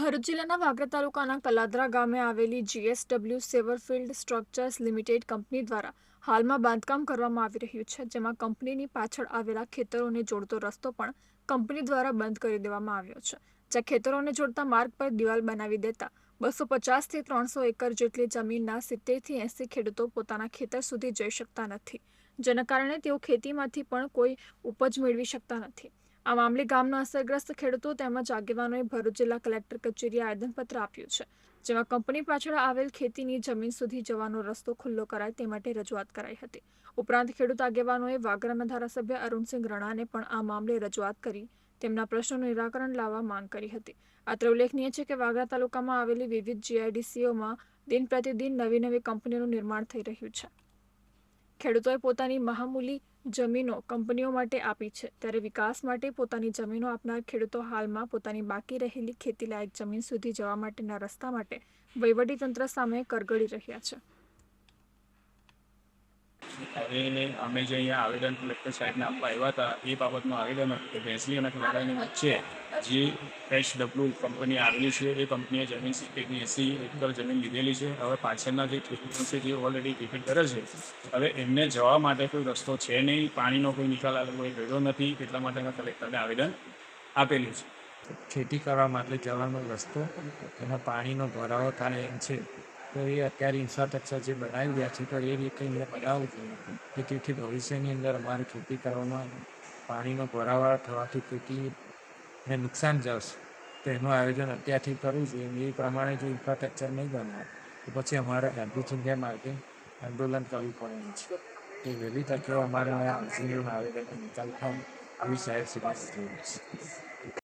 ભરૂચ જિલ્લાના વાગરા તાલુકાના કલાદરા ગામે આવેલી JSW Severfield structures limited company દ્વારા હાલમાં બાંધકામ કરવામાં આવી રહ્યું છે, જેમાં કંપનીની પાછળ આવેલા ખેતરોને જોડતો રસ્તો પણ કંપની દ્વારા બંધ કરી દેવામાં આવ્યો છે. જ્યાં ખેતરોને જોડતા માર્ગ પર દિવાલ બનાવી દેતા બસો પચાસથી ત્રણસો એકર જેટલી જમીનના સિત્તેરથી એંસી ખેડૂતો પોતાના ખેતર સુધી જઈ શકતા નથી. જેના કારણે તેઓ ખેતીમાંથી પણ કોઈ ઉપજ મેળવી શકતા નથી. આ મામલે ગામના અસરગ્રસ્ત ખેડૂતો તેમજ આગેવાનોએ ભરૂચ જિલ્લા કલેક્ટર કચેરીએ આવેદનપત્ર આપ્યું છે, જેમાં કંપની પાછળ આવેલ ખેતીની જમીન સુધી જવાનો રસ્તો ખુલ્લો કરાય તે માટે રજૂઆત કરાઈ હતી. ઉપરાંત ખેડૂત આગેવાનોએ વાગરાના ધારાસભ્ય અરુણસિંહ રણાને પણ આ મામલે રજૂઆત કરી, તેમના પ્રશ્નોનું નિરાકરણ લાવવા માંગ કરી હતી. અત્રે ઉલ્લેખનીય છે કે વાગરા તાલુકામાં આવેલી વિવિધ જીઆઈડીસીઓમાં દિન પ્રતિદિન નવી નવી કંપનીઓનું નિર્માણ થઈ રહ્યું છે. ખેડૂતોએ પોતાની મહામૂલી જમીનો કંપનીઓ માટે આપી છે. ત્યારે વિકાસ માટે પોતાની જમીનો આપનાર ખેડૂતો હાલમાં પોતાની બાકી રહેલી ખેતીલાયક જમીન સુધી જવા માટેના રસ્તા માટે વહીવટીતંત્ર સામે કરગડી રહ્યા છે. હવે અમે જે અહીંયા આવેદન કલેક્ટર સાહેબને આપવા આવ્યા હતા, એ બાબતનું આવેદન કે ભેંસલી અને ખલાડાની વચ્ચે જે એચ ડબલ્યુ કંપની આવેલી છે, એ કંપનીએ જમીન સિત્તેરની એસી એકર જમીન લીધેલી છે. હવે પાછળના જે ખેડૂતો છે જે ઓલરેડી ટિકિટ કરે છે, હવે એમને જવા માટે કોઈ રસ્તો છે નહીં, પાણીનો કોઈ નિકાલ આ લોકોએ કર્યો નથી, એટલા માટે અમે કલેક્ટરને આવેદન આપેલું છે. ખેતી કરવા માટે જવાનો રસ્તો, એના પાણીનો ભરાવો થાય એમ છે. તો એ અત્યારે ઇન્ફ્રાસ્ટ્રક્ચર જે બનાવી રહ્યા છે, તો એ રીતે એમને બનાવવું જોઈએ કે તેથી ભવિષ્યની અંદર અમારે ખેતી કરવામાં પાણીનો ભરાવાળ થવાથી ખેતીને નુકસાન જશે. તો એનું આયોજન અત્યારથી કરવું જોઈએ એ પ્રમાણે જો ઇન્ફ્રાસ્ટ્રક્ચર નહીં બનાવે, તો પછી અમારે ગાંધીજી જેમ માટે આંદોલન કરવું પડે છે. એ વહેલી તકે અમારે આવેદન નિકાલ થાય આવી સાહેબ સુધી